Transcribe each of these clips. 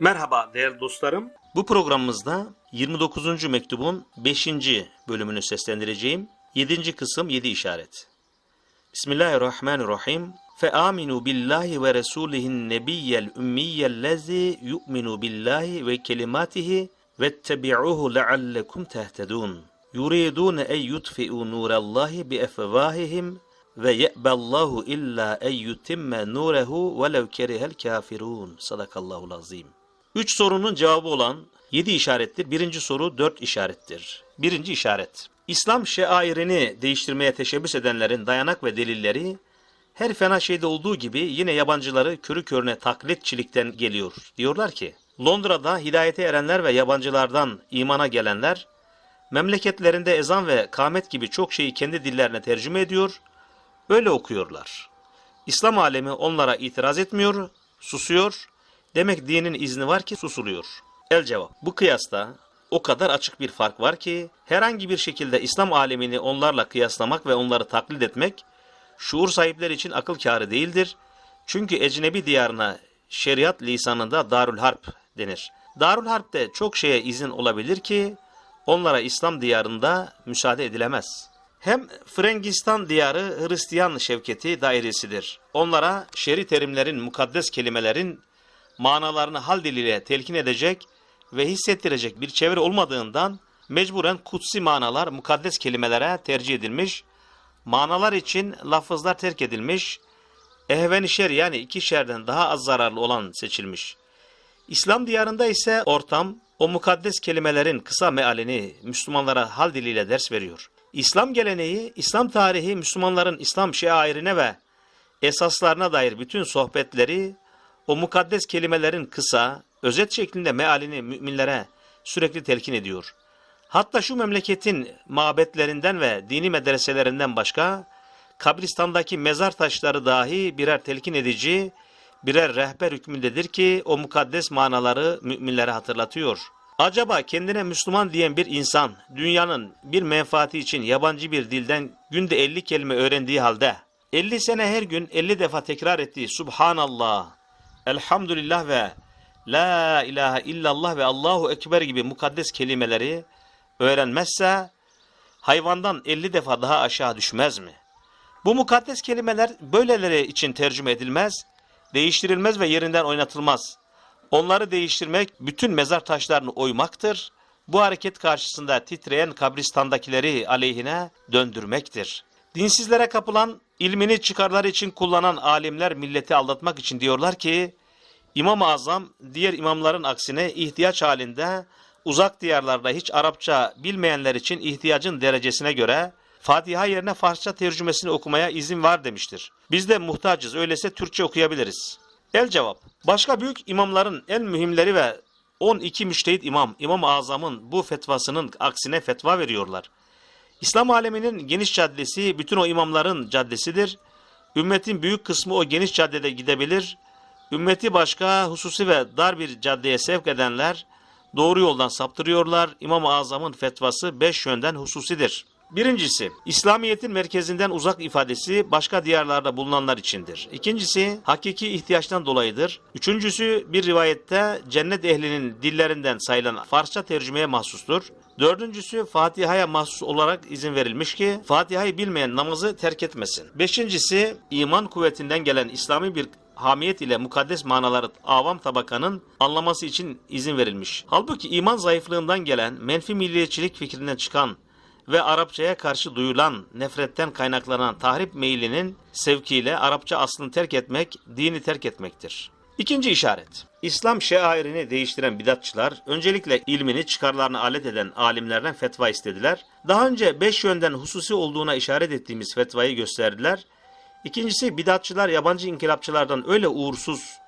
Merhaba değerli dostlarım. Bu programımızda 29. mektubun 5. bölümünü seslendireceğim. 7. kısım 7 işaret. Bismillahirrahmanirrahim. Fe aminu billahi ve resulihin nebiyyel ümmiyel lezi yu'minu billahi ve kelimatihi vettebi'uhu leallekum tehtedun. Yuridun en yutfi'u nurallahi bi efvahihim ve ye'ballahu illa en yutimme nurehu velev kerihel kafirun. Sadakallahu lazim. Üç sorunun cevabı olan yedi işarettir. Birinci soru dört işarettir. Birinci işaret. İslam şairini değiştirmeye teşebbüs edenlerin dayanak ve delilleri her fena şeyde olduğu gibi yine yabancıları körü körüne taklitçilikten geliyor. Diyorlar ki Londra'da hidayete erenler ve yabancılardan imana gelenler memleketlerinde ezan ve kâmet gibi çok şeyi kendi dillerine tercüme ediyor, öyle okuyorlar. İslam alemi onlara itiraz etmiyor, susuyor. Demek dinin izni var ki susuluyor. El cevap. Bu kıyasta o kadar açık bir fark var ki herhangi bir şekilde İslam alemini onlarla kıyaslamak ve onları taklit etmek şuur sahipleri için akıl kârı değildir. Çünkü ecnebi diyarına şeriat lisanında Darül Harp denir. Darül Harp'te çok şeye izin olabilir ki onlara İslam diyarında müsaade edilemez. Hem Frangistan diyarı Hristiyan şevketi dairesidir. Onlara şeri terimlerin, mukaddes kelimelerin manalarını hal diliyle telkin edecek ve hissettirecek bir çevre olmadığından mecburen kutsi manalar mukaddes kelimelere tercih edilmiş, manalar için lafızlar terk edilmiş, ehven şer yani iki şerden daha az zararlı olan seçilmiş. İslam diyarında ise ortam o mukaddes kelimelerin kısa mealini Müslümanlara hal diliyle ders veriyor. İslam geleneği, İslam tarihi Müslümanların İslam şairine ve esaslarına dair bütün sohbetleri o mukaddes kelimelerin kısa, özet şeklinde mealini müminlere sürekli telkin ediyor. Hatta şu memleketin mabetlerinden ve dini medreselerinden başka, kabristandaki mezar taşları dahi birer telkin edici, birer rehber hükmündedir ki o mukaddes manaları müminlere hatırlatıyor. Acaba kendine Müslüman diyen bir insan, dünyanın bir menfaati için yabancı bir dilden günde 50 kelime öğrendiği halde, 50 sene her gün 50 defa tekrar ettiği Subhanallah, Elhamdülillah ve La ilahe illallah ve Allahu Ekber gibi mukaddes kelimeleri öğrenmezse hayvandan 50 defa daha aşağı düşmez mi? Bu mukaddes kelimeler böyleleri için tercüme edilmez, değiştirilmez ve yerinden oynatılmaz. Onları değiştirmek bütün mezar taşlarını oymaktır. Bu hareket karşısında titreyen kabristandakileri aleyhine döndürmektir. Dinsizlere kapılan, ilmini çıkarlar için kullanan alimler milleti aldatmak için diyorlar ki, İmam-ı Azam diğer imamların aksine ihtiyaç halinde uzak diyarlarda hiç Arapça bilmeyenler için ihtiyacın derecesine göre Fatiha yerine Farsça tercümesini okumaya izin var demiştir. Biz de muhtacız öyleyse Türkçe okuyabiliriz. El cevap. Başka büyük imamların en mühimleri ve 12 müştehit imam, İmam-ı Azam'ın bu fetvasının aksine fetva veriyorlar. İslam aleminin geniş caddesi bütün o imamların caddesidir. Ümmetin büyük kısmı o geniş caddede gidebilir. Ümmeti başka hususi ve dar bir caddeye sevk edenler doğru yoldan saptırıyorlar. İmam-ı Azam'ın fetvası beş yönden hususidir. Birincisi, İslamiyet'in merkezinden uzak ifadesi başka diyarlarda bulunanlar içindir. İkincisi, hakiki ihtiyaçtan dolayıdır. Üçüncüsü, bir rivayette cennet ehlinin dillerinden sayılan Farsça tercümeye mahsustur. Dördüncüsü, Fatiha'ya mahsus olarak izin verilmiş ki, Fatiha'yı bilmeyen namazı terk etmesin. Beşincisi, iman kuvvetinden gelen İslami bir hamiyet ile mukaddes manaları avam tabakanın anlaması için izin verilmiş. Halbuki iman zayıflığından gelen menfi milliyetçilik fikrinden çıkan ve Arapçaya karşı duyulan nefretten kaynaklanan tahrip meylinin sevkiyle Arapça aslını terk etmek, dini terk etmektir. İkinci işaret. İslam şairini değiştiren bidatçılar öncelikle ilmini çıkarlarına alet eden alimlerden fetva istediler. Daha önce beş yönden hususi olduğuna işaret ettiğimiz fetvayı gösterdiler. İkincisi bidatçılar yabancı inkılapçılardan öyle uğursuz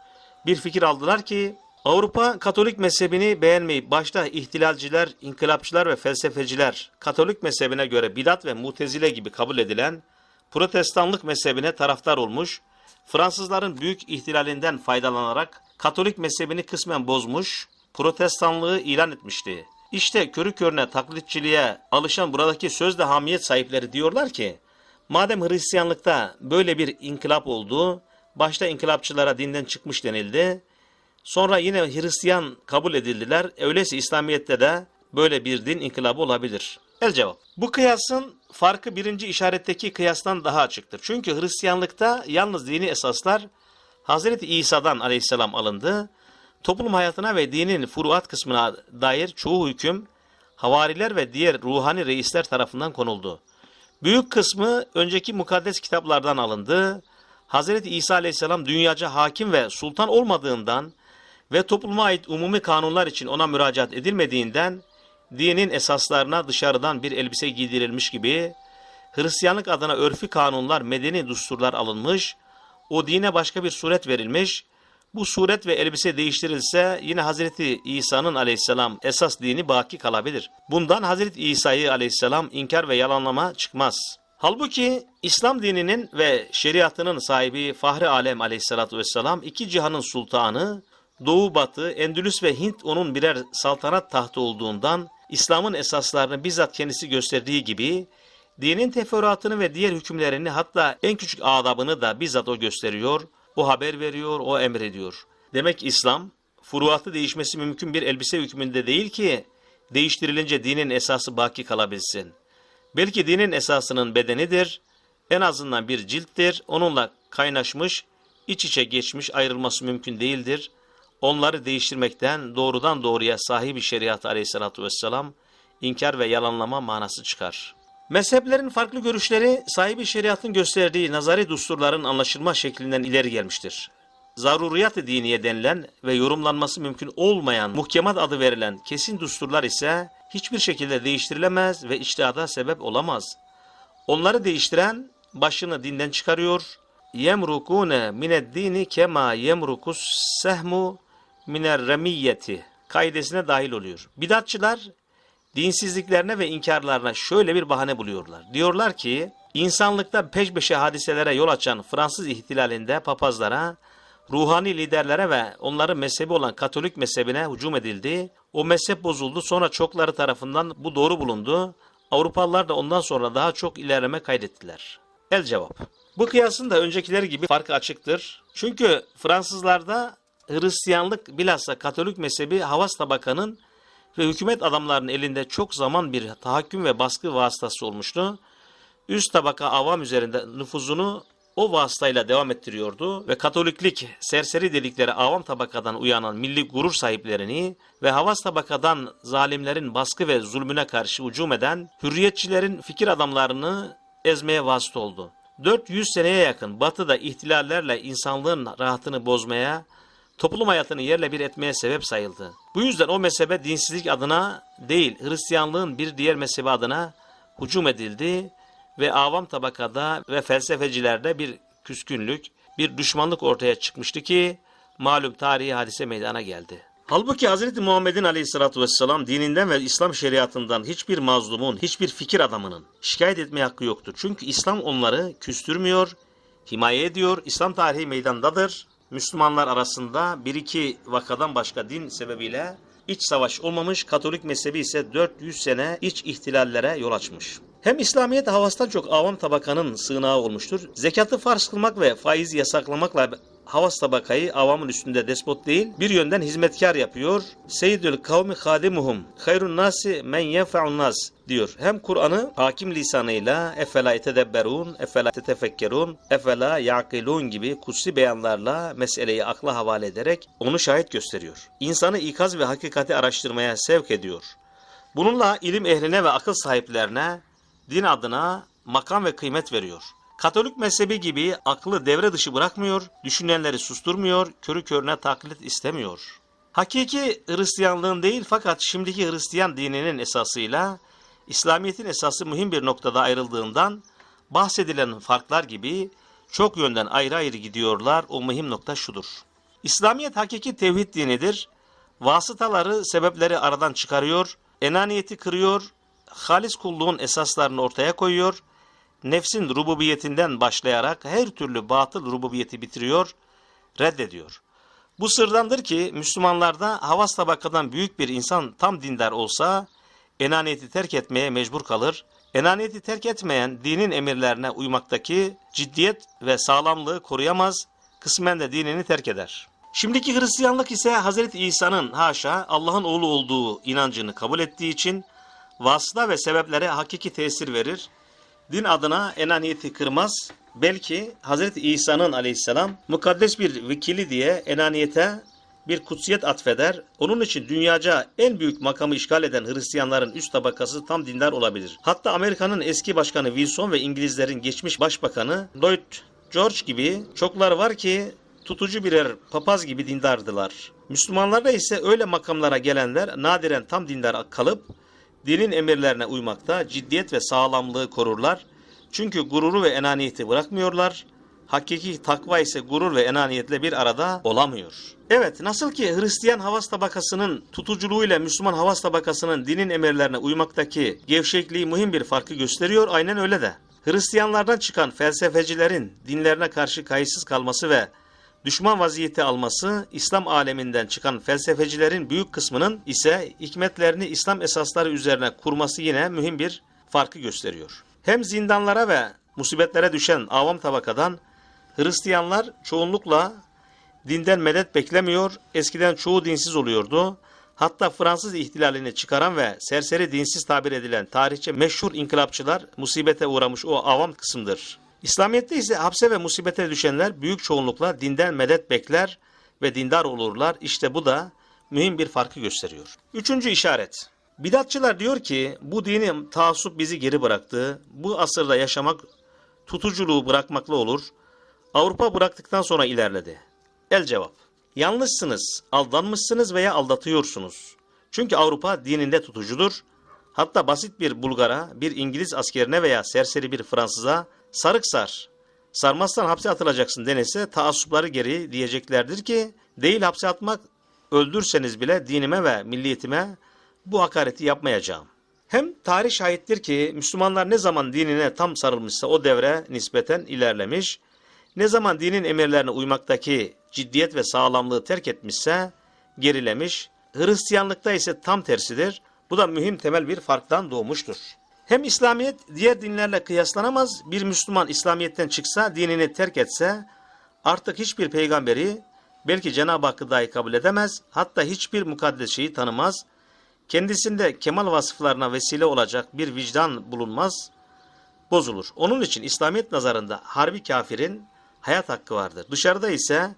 bir fikir aldılar ki Avrupa Katolik mezhebini beğenmeyip başta ihtilalciler, inkılapçılar ve felsefeciler Katolik mezhebine göre bidat ve mutezile gibi kabul edilen protestanlık mezhebine taraftar olmuş, Fransızların büyük ihtilalinden faydalanarak Katolik mezhebini kısmen bozmuş, protestanlığı ilan etmişti. İşte körü körüne taklitçiliğe alışan buradaki sözde hamiyet sahipleri diyorlar ki, madem Hristiyanlıkta böyle bir inkılap oldu, başta inkılapçılara dinden çıkmış denildi, Sonra yine Hristiyan kabul edildiler. Öyleyse İslamiyet'te de böyle bir din inkılabı olabilir. El cevap. Bu kıyasın farkı birinci işaretteki kıyastan daha açıktır. Çünkü Hristiyanlıkta yalnız dini esaslar Hazreti İsa'dan aleyhisselam alındı. Toplum hayatına ve dinin furuat kısmına dair çoğu hüküm havariler ve diğer ruhani reisler tarafından konuldu. Büyük kısmı önceki mukaddes kitaplardan alındı. Hazreti İsa aleyhisselam dünyaca hakim ve sultan olmadığından ve topluma ait umumi kanunlar için ona müracaat edilmediğinden dinin esaslarına dışarıdan bir elbise giydirilmiş gibi Hristiyanlık adına örfi kanunlar, medeni düsturlar alınmış, o dine başka bir suret verilmiş, bu suret ve elbise değiştirilse yine Hazreti İsa'nın aleyhisselam esas dini baki kalabilir. Bundan Hazreti İsa'yı aleyhisselam inkar ve yalanlama çıkmaz. Halbuki İslam dininin ve şeriatının sahibi Fahri Alem aleyhissalatü vesselam iki cihanın sultanı, Doğu Batı, Endülüs ve Hint onun birer saltanat tahtı olduğundan İslam'ın esaslarını bizzat kendisi gösterdiği gibi dinin teferruatını ve diğer hükümlerini hatta en küçük adabını da bizzat o gösteriyor, o haber veriyor, o emrediyor. Demek İslam, furuatı değişmesi mümkün bir elbise hükmünde değil ki değiştirilince dinin esası baki kalabilsin. Belki dinin esasının bedenidir, en azından bir cilttir, onunla kaynaşmış, iç içe geçmiş ayrılması mümkün değildir. Onları değiştirmekten doğrudan doğruya sahibi şeriat aleyhissalatü vesselam inkar ve yalanlama manası çıkar. Mezheplerin farklı görüşleri sahibi şeriatın gösterdiği nazari düsturların anlaşılma şeklinden ileri gelmiştir. Zaruriyat-ı diniye denilen ve yorumlanması mümkün olmayan muhkemat adı verilen kesin düsturlar ise hiçbir şekilde değiştirilemez ve içtihada sebep olamaz. Onları değiştiren başını dinden çıkarıyor. Yemrukune mined dini kema yemrukus sehmu miner remiyyeti kaidesine dahil oluyor. Bidatçılar dinsizliklerine ve inkarlarına şöyle bir bahane buluyorlar. Diyorlar ki insanlıkta peş peşe hadiselere yol açan Fransız ihtilalinde papazlara, ruhani liderlere ve onların mezhebi olan Katolik mezhebine hücum edildi. O mezhep bozuldu sonra çokları tarafından bu doğru bulundu. Avrupalılar da ondan sonra daha çok ilerleme kaydettiler. El cevap. Bu kıyasın da öncekileri gibi farkı açıktır. Çünkü Fransızlarda Hristiyanlık bilhassa Katolik mezhebi havas tabakanın ve hükümet adamlarının elinde çok zaman bir tahakküm ve baskı vasıtası olmuştu. Üst tabaka avam üzerinde nüfuzunu o vasıtayla devam ettiriyordu ve Katoliklik serseri dedikleri avam tabakadan uyanan milli gurur sahiplerini ve havas tabakadan zalimlerin baskı ve zulmüne karşı hücum eden hürriyetçilerin fikir adamlarını ezmeye vasıta oldu. 400 seneye yakın batıda ihtilallerle insanlığın rahatını bozmaya, toplum hayatını yerle bir etmeye sebep sayıldı. Bu yüzden o mezhebe dinsizlik adına değil, Hristiyanlığın bir diğer mezhebi adına hücum edildi ve avam tabakada ve felsefecilerde bir küskünlük, bir düşmanlık ortaya çıkmıştı ki malum tarihi hadise meydana geldi. Halbuki Hz. Muhammed'in aleyhissalatü vesselam dininden ve İslam şeriatından hiçbir mazlumun, hiçbir fikir adamının şikayet etmeye hakkı yoktur. Çünkü İslam onları küstürmüyor, himaye ediyor, İslam tarihi meydandadır. Müslümanlar arasında bir iki vakadan başka din sebebiyle iç savaş olmamış, Katolik mezhebi ise 400 sene iç ihtilallere yol açmış. Hem İslamiyet havastan çok avam tabakanın sığınağı olmuştur. Zekatı farz kılmak ve faizi yasaklamakla havas tabakayı avamın üstünde despot değil, bir yönden hizmetkar yapıyor. Seyyidül kavmi hadimuhum, hayrun nasi men yenfa'un nas diyor. Hem Kur'an'ı hakim lisanıyla efela yetedebberun, efela tetefekkerun, efela yaqilun gibi kutsi beyanlarla meseleyi akla havale ederek onu şahit gösteriyor. İnsanı ikaz ve hakikati araştırmaya sevk ediyor. Bununla ilim ehline ve akıl sahiplerine din adına makam ve kıymet veriyor. Katolik mezhebi gibi aklı devre dışı bırakmıyor, düşünenleri susturmuyor, körü körüne taklit istemiyor. Hakiki Hristiyanlığın değil fakat şimdiki Hristiyan dininin esasıyla İslamiyet'in esası mühim bir noktada ayrıldığından bahsedilen farklar gibi çok yönden ayrı ayrı gidiyorlar. O mühim nokta şudur. İslamiyet hakiki tevhid dinidir. Vasıtaları, sebepleri aradan çıkarıyor, enaniyeti kırıyor, halis kulluğun esaslarını ortaya koyuyor, nefsin rububiyetinden başlayarak her türlü batıl rububiyeti bitiriyor, reddediyor. Bu sırdandır ki Müslümanlarda havas tabakadan büyük bir insan tam dindar olsa enaniyeti terk etmeye mecbur kalır. Enaniyeti terk etmeyen dinin emirlerine uymaktaki ciddiyet ve sağlamlığı koruyamaz, kısmen de dinini terk eder. Şimdiki Hristiyanlık ise Hazreti İsa'nın haşa Allah'ın oğlu olduğu inancını kabul ettiği için vasıta ve sebeplere hakiki tesir verir. Din adına enaniyeti kırmaz. Belki Hazreti İsa'nın aleyhisselam mukaddes bir vekili diye enaniyete bir kutsiyet atfeder. Onun için dünyaca en büyük makamı işgal eden Hristiyanların üst tabakası tam dindar olabilir. Hatta Amerika'nın eski başkanı Wilson ve İngilizlerin geçmiş başbakanı Lloyd George gibi çoklar var ki tutucu birer papaz gibi dindardılar. Müslümanlarda ise öyle makamlara gelenler nadiren tam dindar kalıp dinin emirlerine uymakta ciddiyet ve sağlamlığı korurlar. Çünkü gururu ve enaniyeti bırakmıyorlar. Hakiki takva ise gurur ve enaniyetle bir arada olamıyor. Evet nasıl ki Hristiyan havas tabakasının tutuculuğuyla Müslüman havas tabakasının dinin emirlerine uymaktaki gevşekliği mühim bir farkı gösteriyor aynen öyle de. Hristiyanlardan çıkan felsefecilerin dinlerine karşı kayıtsız kalması ve düşman vaziyeti alması, İslam aleminden çıkan felsefecilerin büyük kısmının ise hikmetlerini İslam esasları üzerine kurması yine mühim bir farkı gösteriyor. Hem zindanlara ve musibetlere düşen avam tabakadan Hristiyanlar çoğunlukla dinden medet beklemiyor, eskiden çoğu dinsiz oluyordu. Hatta Fransız ihtilalini çıkaran ve serseri dinsiz tabir edilen tarihçe meşhur inkılapçılar musibete uğramış o avam kısımdır. İslamiyet'te ise hapse ve musibete düşenler büyük çoğunlukla dinden medet bekler ve dindar olurlar. İşte bu da mühim bir farkı gösteriyor. Üçüncü işaret. Bidatçılar diyor ki bu dini taassup bizi geri bıraktı. Bu asırda yaşamak tutuculuğu bırakmakla olur. Avrupa bıraktıktan sonra ilerledi. El cevap. Yanlışsınız, aldanmışsınız veya aldatıyorsunuz. Çünkü Avrupa dininde tutucudur. Hatta basit bir Bulgara, bir İngiliz askerine veya serseri bir Fransız'a sarık sar. Sarmazsan hapse atılacaksın denese taassupları geri diyeceklerdir ki değil hapse atmak öldürseniz bile dinime ve milliyetime bu hakareti yapmayacağım. Hem tarih şahittir ki Müslümanlar ne zaman dinine tam sarılmışsa o devre nispeten ilerlemiş, ne zaman dinin emirlerine uymaktaki ciddiyet ve sağlamlığı terk etmişse gerilemiş, Hristiyanlıkta ise tam tersidir. Bu da mühim temel bir farktan doğmuştur. Hem İslamiyet diğer dinlerle kıyaslanamaz. Bir Müslüman İslamiyet'ten çıksa, dinini terk etse artık hiçbir peygamberi belki Cenab-ı Hakk'ı dahi kabul edemez. Hatta hiçbir mukaddes şeyi tanımaz. Kendisinde kemal vasıflarına vesile olacak bir vicdan bulunmaz, bozulur. Onun için İslamiyet nazarında harbi kafirin hayat hakkı vardır. Dışarıda ise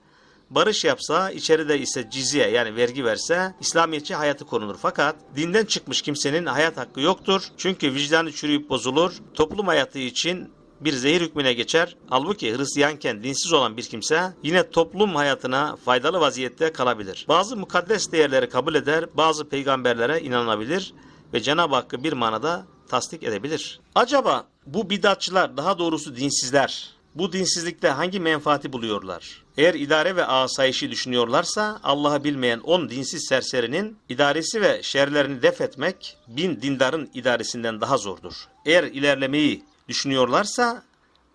barış yapsa, içeride ise cizye yani vergi verse İslamiyetçi hayatı korunur. Fakat dinden çıkmış kimsenin hayat hakkı yoktur. Çünkü vicdanı çürüyüp bozulur. Toplum hayatı için bir zehir hükmüne geçer. Halbuki Hristiyanken dinsiz olan bir kimse yine toplum hayatına faydalı vaziyette kalabilir. Bazı mukaddes değerleri kabul eder, bazı peygamberlere inanabilir ve Cenab-ı Hakk'ı bir manada tasdik edebilir. Acaba bu bidatçılar daha doğrusu dinsizler bu dinsizlikte hangi menfaati buluyorlar? Eğer idare ve asayişi düşünüyorlarsa Allah'ı bilmeyen on dinsiz serserinin idaresi ve şerlerini def etmek bin dindarın idaresinden daha zordur. Eğer ilerlemeyi düşünüyorlarsa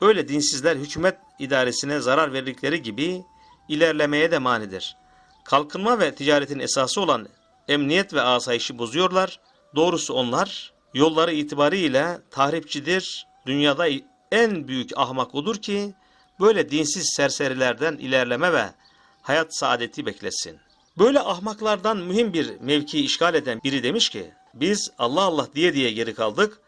öyle dinsizler hükümet idaresine zarar verdikleri gibi ilerlemeye de manidir. Kalkınma ve ticaretin esası olan emniyet ve asayişi bozuyorlar. Doğrusu onlar yolları itibariyle tahripçidir. Dünyada en büyük ahmak odur ki böyle dinsiz serserilerden ilerleme ve hayat saadeti beklesin. Böyle ahmaklardan mühim bir mevki işgal eden biri demiş ki biz Allah Allah diye diye geri kaldık.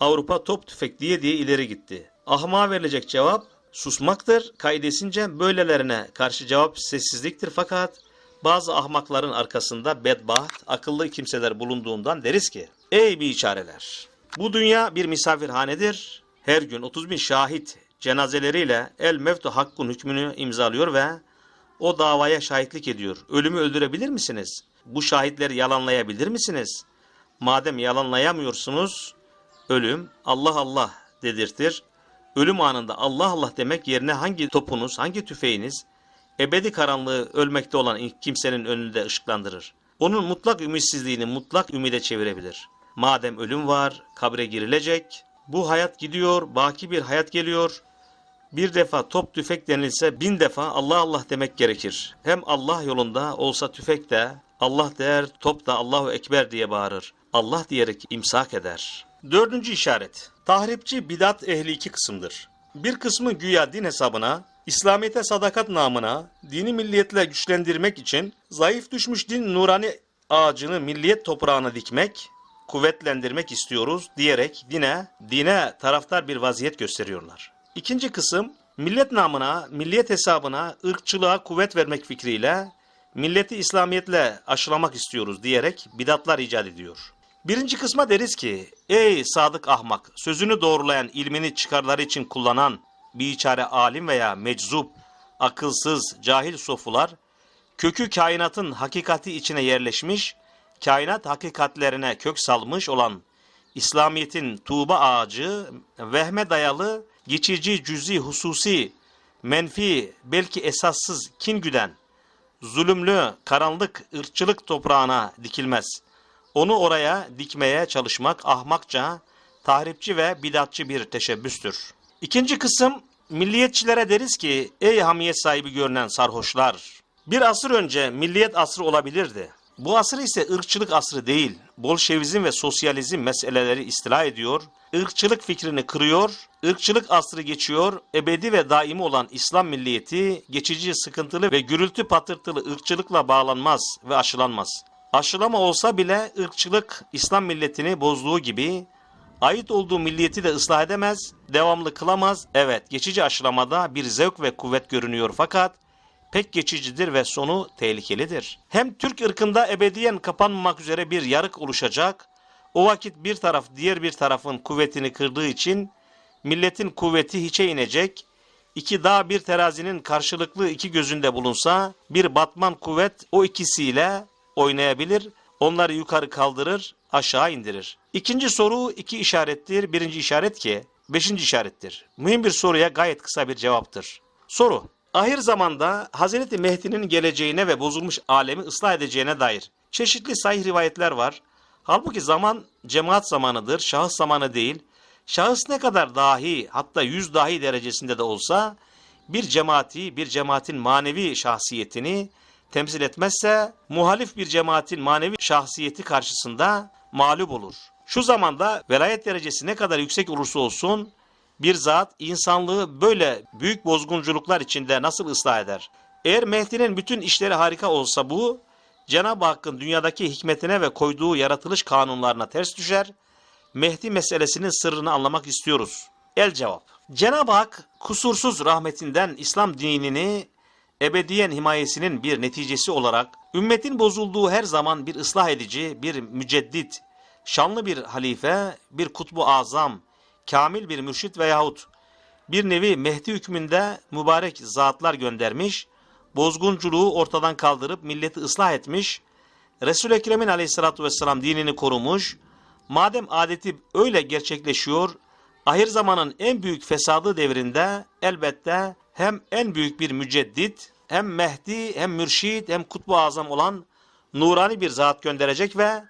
Avrupa top tüfek diye diye ileri gitti. Ahmağa verilecek cevap susmaktır. Kaidesince böylelerine karşı cevap sessizliktir fakat bazı ahmakların arkasında bedbaht, akıllı kimseler bulunduğundan deriz ki Ey biçareler! Bu dünya bir misafirhanedir her gün 30 bin şahit cenazeleriyle el mevtu hakkın hükmünü imzalıyor ve o davaya şahitlik ediyor. Ölümü öldürebilir misiniz? Bu şahitleri yalanlayabilir misiniz? Madem yalanlayamıyorsunuz, ölüm Allah Allah dedirtir. Ölüm anında Allah Allah demek yerine hangi topunuz, hangi tüfeğiniz, ebedi karanlığı ölmekte olan kimsenin önünde ışıklandırır. Onun mutlak ümitsizliğini mutlak ümide çevirebilir. Madem ölüm var, kabre girilecek, bu hayat gidiyor, baki bir hayat geliyor. Bir defa top tüfek denilse bin defa Allah Allah demek gerekir. Hem Allah yolunda olsa tüfek de Allah der, top da Allahu Ekber diye bağırır. Allah diyerek imsak eder. Dördüncü işaret. Tahripçi bidat ehli iki kısımdır. Bir kısmı güya din hesabına İslamiyete sadakat namına dini milliyetle güçlendirmek için zayıf düşmüş din nurani ağacını milliyet toprağına dikmek, kuvvetlendirmek istiyoruz diyerek dine, dine taraftar bir vaziyet gösteriyorlar. İkinci kısım, millet namına, milliyet hesabına, ırkçılığa kuvvet vermek fikriyle milleti İslamiyetle aşılamak istiyoruz diyerek bidatlar icat ediyor. Birinci kısma deriz ki, ey sadık ahmak, sözünü doğrulayan ilmini çıkarları için kullanan biçare alim veya meczup, akılsız, cahil sofular, kökü kainatın hakikati içine yerleşmiş, kainat hakikatlerine kök salmış olan İslamiyet'in tuğba ağacı, vehme dayalı, geçici, cüzi, hususi, menfi, belki esassız kin güden, zulümlü, karanlık, ırkçılık toprağına dikilmez. Onu oraya dikmeye çalışmak ahmakça, tahripçi ve bidatçı bir teşebbüstür. İkinci kısım, milliyetçilere deriz ki, ey hamiyet sahibi görünen sarhoşlar, bir asır önce milliyet asrı olabilirdi. Bu asır ise ırkçılık asrı değil, Bolşevizm ve sosyalizm meseleleri istila ediyor, ırkçılık fikrini kırıyor, ırkçılık asrı geçiyor, ebedi ve daimi olan İslam milliyeti geçici, sıkıntılı ve gürültü patırtılı ırkçılıkla bağlanmaz ve aşılanmaz. Aşılama olsa bile ırkçılık İslam milletini bozduğu gibi ait olduğu milliyeti de ıslah edemez, devamlı kılamaz. Evet, geçici aşılamada bir zevk ve kuvvet görünüyor fakat pek geçicidir ve sonu tehlikelidir. Hem Türk ırkında ebediyen kapanmamak üzere bir yarık oluşacak, o vakit bir taraf diğer bir tarafın kuvvetini kırdığı için milletin kuvveti hiçe inecek, iki dağ bir terazinin karşılıklı iki gözünde bulunsa bir batman kuvvet o ikisiyle oynayabilir, onları yukarı kaldırır, aşağı indirir. İkinci soru iki işarettir. Birinci işaret ki, beşinci işarettir. Mühim bir soruya gayet kısa bir cevaptır. Soru, ahir zamanda Hazreti Mehdi'nin geleceğine ve bozulmuş alemi ıslah edeceğine dair çeşitli sahih rivayetler var. Halbuki zaman cemaat zamanıdır, şahıs zamanı değil. Şahıs ne kadar dahi, hatta yüz dahi derecesinde de olsa, bir cemaati, bir cemaatin manevi şahsiyetini temsil etmezse, muhalif bir cemaatin manevi şahsiyeti karşısında mağlup olur. Şu zamanda velayet derecesi ne kadar yüksek olursa olsun, bir zat insanlığı böyle büyük bozgunculuklar içinde nasıl ıslah eder? Eğer Mehdi'nin bütün işleri harika olsa bu, Cenab-ı Hakk'ın dünyadaki hikmetine ve koyduğu yaratılış kanunlarına ters düşer. Mehdi meselesinin sırrını anlamak istiyoruz. El cevap. Cenab-ı Hak kusursuz rahmetinden İslam dinini ebediyen himayesinin bir neticesi olarak ümmetin bozulduğu her zaman bir ıslah edici, bir müceddit, şanlı bir halife, bir kutbu azam, kamil bir mürşit veyahut bir nevi Mehdi hükmünde mübarek zatlar göndermiş, bozgunculuğu ortadan kaldırıp milleti ıslah etmiş, Resul-i Ekrem'in aleyhissalatü vesselam dinini korumuş, madem adeti öyle gerçekleşiyor, ahir zamanın en büyük fesadı devrinde elbette hem en büyük bir müceddit, hem Mehdi, hem mürşid, hem kutbu azam olan nurani bir zat gönderecek ve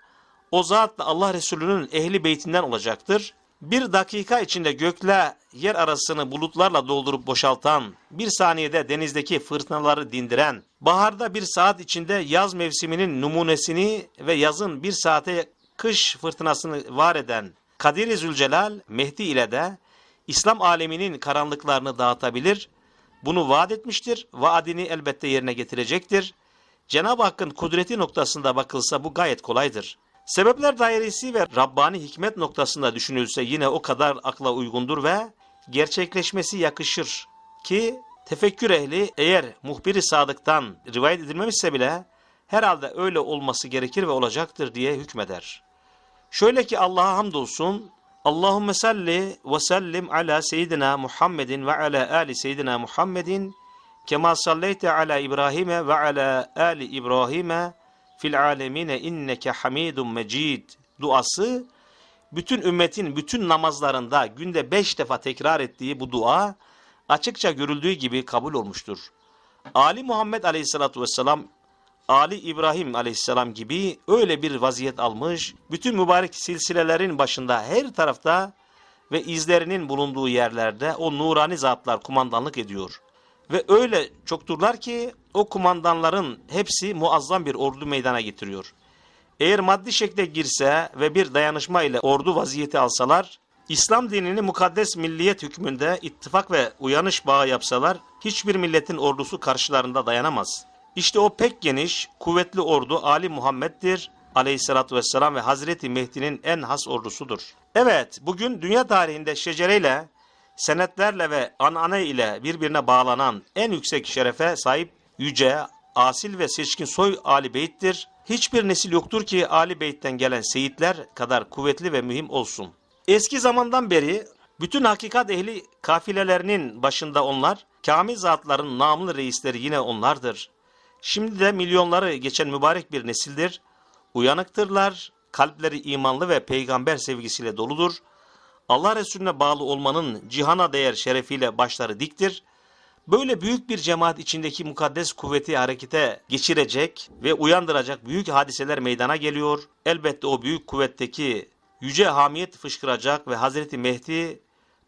o zat da Allah Resulü'nün ehli beytinden olacaktır. Bir dakika içinde gökle yer arasını bulutlarla doldurup boşaltan, bir saniyede denizdeki fırtınaları dindiren, baharda bir saat içinde yaz mevsiminin numunesini ve yazın bir saate kış fırtınasını var eden Kadir-i Zülcelal Mehdi ile de İslam aleminin karanlıklarını dağıtabilir, bunu vaat etmiştir, vaadini elbette yerine getirecektir. Cenab-ı Hakk'ın kudreti noktasında bakılsa bu gayet kolaydır. Sebepler dairesi ve Rabbani hikmet noktasında düşünülse yine o kadar akla uygundur ve gerçekleşmesi yakışır ki tefekkür ehli eğer muhbiri sadıktan rivayet edilmemişse bile herhalde öyle olması gerekir ve olacaktır diye hükmeder. Şöyle ki Allah'a hamdolsun Allahümme salli ve sellim ala seyyidina Muhammedin ve ala ali seyyidina Muhammedin kema salleyte ala İbrahim'e ve ala ali İbrahim'e fil alemine inneke hamidun mecid duası bütün ümmetin bütün namazlarında günde beş defa tekrar ettiği bu dua açıkça görüldüğü gibi kabul olmuştur. Ali Muhammed Aleyhisselatü Vesselam Ali İbrahim Aleyhisselam gibi öyle bir vaziyet almış, bütün mübarek silsilelerin başında her tarafta ve izlerinin bulunduğu yerlerde o nurani zatlar kumandanlık ediyor. Ve öyle çokturlar ki o kumandanların hepsi muazzam bir ordu meydana getiriyor. Eğer maddi şekle girse ve bir dayanışma ile ordu vaziyeti alsalar, İslam dinini mukaddes milliyet hükmünde ittifak ve uyanış bağı yapsalar hiçbir milletin ordusu karşılarında dayanamaz. İşte o pek geniş, kuvvetli ordu Ali Muhammed'dir aleyhissalatü vesselam ve Hazreti Mehdi'nin en has ordusudur. Evet, bugün dünya tarihinde şecereyle, senetlerle ve anane ile birbirine bağlanan en yüksek şerefe sahip yüce, asil ve seçkin soy Ali Beyt'tir. Hiçbir nesil yoktur ki Ali Beyt'ten gelen seyitler kadar kuvvetli ve mühim olsun. Eski zamandan beri bütün hakikat ehli kafilelerinin başında onlar, kamil zatların namlı reisleri yine onlardır. Şimdi de milyonları geçen mübarek bir nesildir. Uyanıktırlar, kalpleri imanlı ve peygamber sevgisiyle doludur. Allah Resulüne bağlı olmanın cihana değer şerefiyle başları diktir. Böyle büyük bir cemaat içindeki mukaddes kuvveti harekete geçirecek ve uyandıracak büyük hadiseler meydana geliyor. Elbette o büyük kuvvetteki yüce hamiyet fışkıracak ve Hazreti Mehdi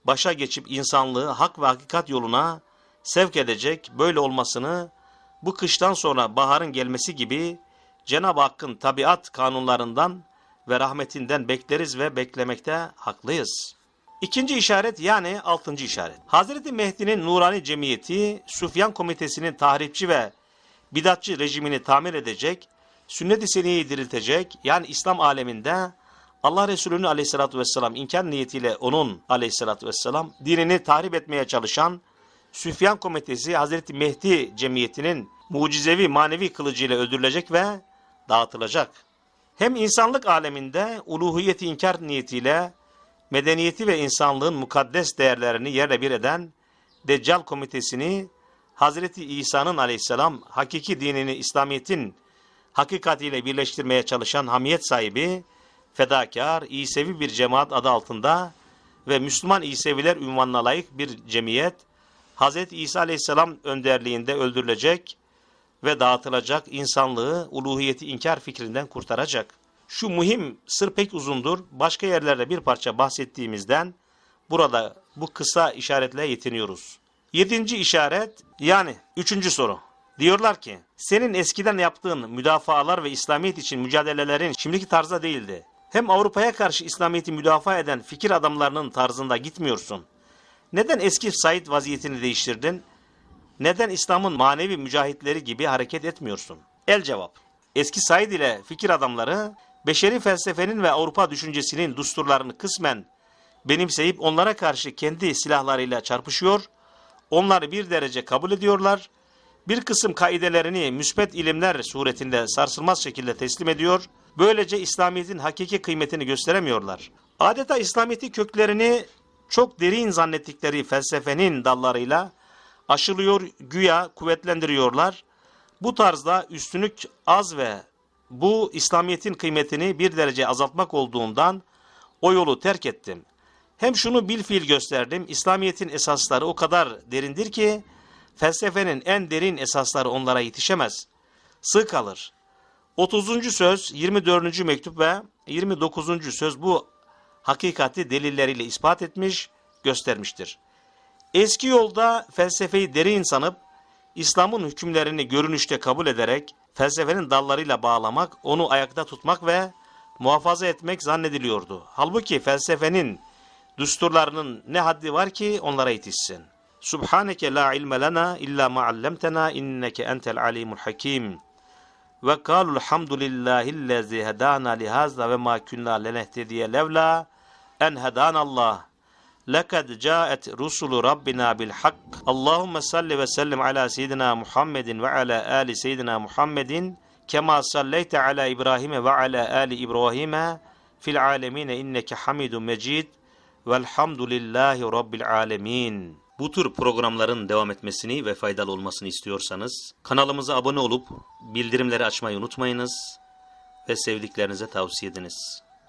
başa geçip insanlığı hak ve hakikat yoluna sevk edecek. Böyle olmasını bu kıştan sonra baharın gelmesi gibi Cenab-ı Hakk'ın tabiat kanunlarından ve rahmetinden bekleriz ve beklemekte haklıyız. İkinci işaret yani altıncı işaret. Hazreti Mehdi'nin nurani cemiyeti Süfyan komitesinin tahripçi ve bidatçı rejimini tamir edecek, sünnet-i seniyeyi diriltecek yani İslam aleminde Allah Resulü'nü aleyhissalatü vesselam inkar niyetiyle onun aleyhissalatü vesselam dinini tahrip etmeye çalışan Süfyan komitesi Hazreti Mehdi cemiyetinin mucizevi manevi kılıcıyla öldürülecek ve dağıtılacak. Hem insanlık aleminde uluhiyeti inkar niyetiyle medeniyeti ve insanlığın mukaddes değerlerini yerle bir eden Deccal komitesini Hazreti İsa'nın aleyhisselam hakiki dinini İslamiyet'in hakikatiyle birleştirmeye çalışan hamiyet sahibi, fedakar, İsevi bir cemaat adı altında ve Müslüman İseviler ünvanına layık bir cemiyet, Hazreti İsa aleyhisselam önderliğinde öldürülecek ve dağıtılacak insanlığı uluhiyeti inkar fikrinden kurtaracak. Şu muhim sır pek uzundur. Başka yerlerde bir parça bahsettiğimizden burada bu kısa işaretle yetiniyoruz. Yedinci işaret yani üçüncü soru. Diyorlar ki senin eskiden yaptığın müdafalar ve İslamiyet için mücadelelerin şimdiki tarzda değildi. Hem Avrupa'ya karşı İslamiyet'i müdafaa eden fikir adamlarının tarzında gitmiyorsun. Neden eski Said vaziyetini değiştirdin? Neden İslam'ın manevi mücahitleri gibi hareket etmiyorsun? El cevap. Eski Said ile fikir adamları beşeri felsefenin ve Avrupa düşüncesinin düsturlarını kısmen benimseyip onlara karşı kendi silahlarıyla çarpışıyor, onları bir derece kabul ediyorlar, bir kısım kaidelerini müspet ilimler suretinde sarsılmaz şekilde teslim ediyor, böylece İslamiyet'in hakiki kıymetini gösteremiyorlar. Adeta İslamiyet'i köklerini çok derin zannettikleri felsefenin dallarıyla aşılıyor, güya kuvvetlendiriyorlar. Bu tarzda üstünlük az ve bu İslamiyet'in kıymetini bir derece azaltmak olduğundan o yolu terk ettim. Hem şunu bil fiil gösterdim, İslamiyet'in esasları o kadar derindir ki, felsefenin en derin esasları onlara yetişemez. Sığ kalır. 30. söz, 24. mektup ve 29. söz bu hakikati delilleriyle ispat etmiş, göstermiştir. Eski yolda felsefeyi derin sanıp, İslam'ın hükümlerini görünüşte kabul ederek, felsefenin dallarıyla bağlamak, onu ayakta tutmak ve muhafaza etmek zannediliyordu. Halbuki felsefenin düsturlarının ne haddi var ki onlara yetişsin. Subhaneke la ilme lena illa ma allamtena inneke entel alimul hakim. Ve kâlul hamdülillahillezî hedâna lihâzâ ve mâ künnâ lenehtediye levlâ en hedânallah. لقد جاءت رسل ربنا بالحق اللهم صل وسلم على سيدنا محمد وعلى آل سيدنا محمد كما صليت على إبراهيم وعلى آل إبراهيم في العالمين إنك حميد مجيد والحمد لله رب العالمين Bu tür programların devam etmesini ve faydalı olmasını istiyorsanız kanalımıza abone olup bildirimleri açmayı unutmayınız ve sevdiklerinize tavsiye ediniz.